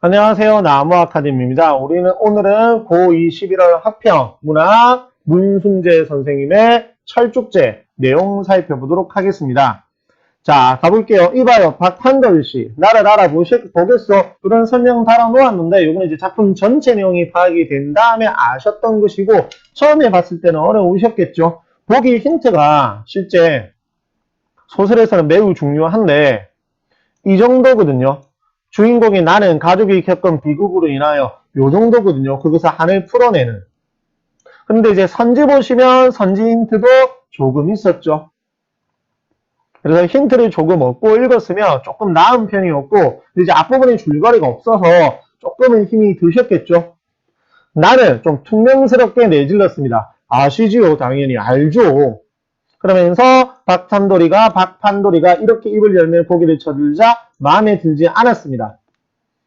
안녕하세요. 나무 아카데미입니다. 우리는 오늘은 고2 11월 학평 문학 문순재 선생님의 철쭉제 내용 살펴보도록 하겠습니다. 자, 가볼게요. 이봐요. 박한돌 씨. 나를 알아보겠어. 그런 설명 달아놓았는데, 요거는 이제 작품 전체 내용이 파악이 된 다음에 아셨던 것이고, 처음에 봤을 때는 어려우셨겠죠? 보기 힌트가 실제 소설에서는 매우 중요한데, 이 정도거든요. 주인공이 나는 가족이 겪은 비극으로 인하여 요 정도거든요. 거기서 한을 풀어내는. 근데 이제 선지 보시면 선지 힌트도 조금 있었죠. 그래서 힌트를 조금 얻고 읽었으면 조금 나은 편이었고 이제 앞부분에 줄거리가 없어서 조금은 힘이 드셨겠죠. 나는 좀 퉁명스럽게 내질렀습니다. 아시지요? 당연히 알죠. 그러면서 박탄돌이가 박판돌이가 이렇게 입을 열며 고개를 쳐들자 마음에 들지 않았습니다.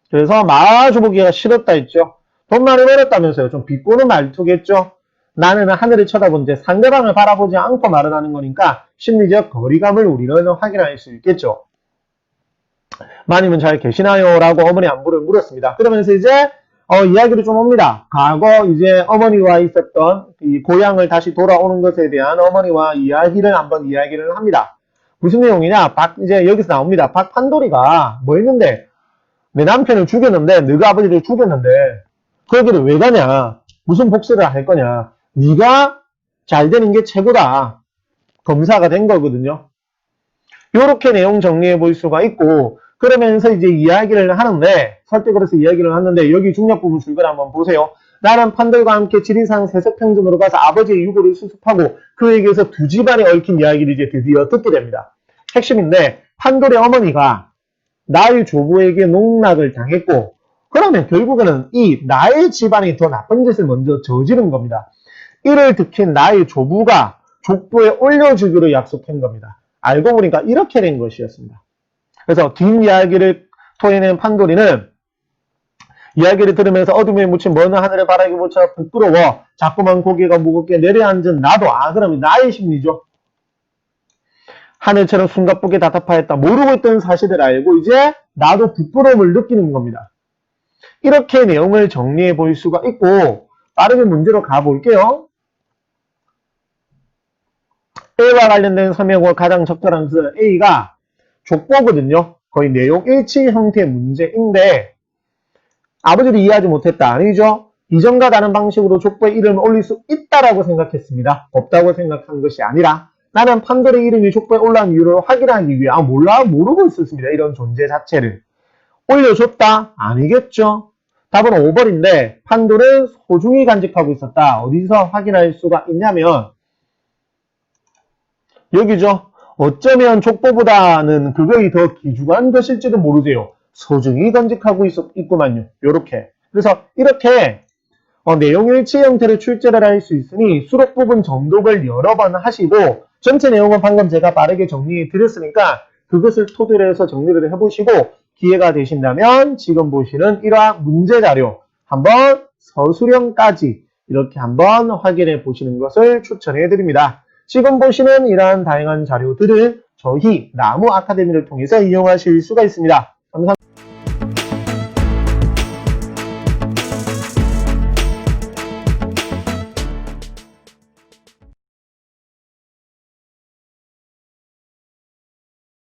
그래서 마주 보기가 싫었다 했죠. 돈 많이 벌었다면서요. 좀 비꼬는 말투겠죠. 나는 하늘을 쳐다본 채 상대방을 바라보지 않고 말을 하는 거니까 심리적 거리감을 우리는 확인할 수 있겠죠. 마님은 잘 계시나요? 라고 어머니 안부를 물었습니다. 그러면서 이제 어, 이야기를 좀 옵니다. 과거 이제 어머니와 있었던 이 고향을 다시 돌아오는 것에 대한 어머니와 이야기를 한번 이야기를 합니다. 무슨 내용이냐? 박, 이제 여기서 나옵니다. 박판돌이가 뭐 했는데, 내 남편을 죽였는데, 너가 아버지를 죽였는데, 거기를 왜 가냐? 무슨 복수를 할 거냐? 네가 잘 되는 게 최고다. 검사가 된 거거든요. 요렇게 내용 정리해 볼 수가 있고, 그러면서 이제 이야기를 하는데, 설득을 해서 이야기를 하는데, 여기 중력 부분 줄거리 한번 보세요. 나는 판들과 함께 지리산 세석평전으로 가서 아버지의 유고를 수습하고 그에게서 두 집안에 얽힌 이야기를 이제 드디어 듣게 됩니다. 핵심인데 판돌의 어머니가 나의 조부에게 농락을 당했고 그러면 결국에는 이 나의 집안이 더 나쁜 짓을 먼저 저지른 겁니다. 이를 듣긴 나의 조부가 족보에 올려주기로 약속한 겁니다. 알고 보니까 이렇게 된 것이었습니다. 그래서 뒷이야기를 토해낸 판돌이는 이야기를 들으면서 어둠에 묻힌 먼 하늘의 바라기 보쳐 부끄러워 자꾸만 고개가 무겁게 내려앉은 나도 아 그러면 나의 심리죠. 하늘처럼 숨가쁘게 답답하였다. 모르고 있던 사실을 알고 이제 나도 부끄러움을 느끼는 겁니다. 이렇게 내용을 정리해 볼 수가 있고 빠르게 문제로 가볼게요. A와 관련된 설명과 가장 적절한 것은 A가 족보거든요. 거의 내용 일치 형태의 문제인데 아버지를 이해하지 못했다. 아니죠? 이전과 다른 방식으로 족보에 이름을 올릴 수 있다라고 생각했습니다. 없다고 생각한 것이 아니라 나는 판돌의 이름이 족보에 올라온 이유를 확인하기 위해 아 몰라 모르고 있었습니다. 이런 존재 자체를 올려줬다? 아니겠죠. 답은 5번인데 판돌은 소중히 간직하고 있었다. 어디서 확인할 수가 있냐면 여기죠. 어쩌면 족보보다는 그거이 더 귀중한 것일지도 모르세요. 소중히 간직하고 있, 있구만요. 요렇게. 그래서 이렇게 어, 내용 일치 형태로 출제를 할 수 있으니 수록 부분 정독을 여러 번 하시고 전체 내용은 방금 제가 빠르게 정리해 드렸으니까 그것을 토대로 해서 정리를 해보시고 기회가 되신다면 지금 보시는 1화 문제 자료 한번 서술형까지 이렇게 한번 확인해 보시는 것을 추천해 드립니다. 지금 보시는 이러한 다양한 자료들을 저희 나무 아카데미를 통해서 이용하실 수가 있습니다. 감사합니다.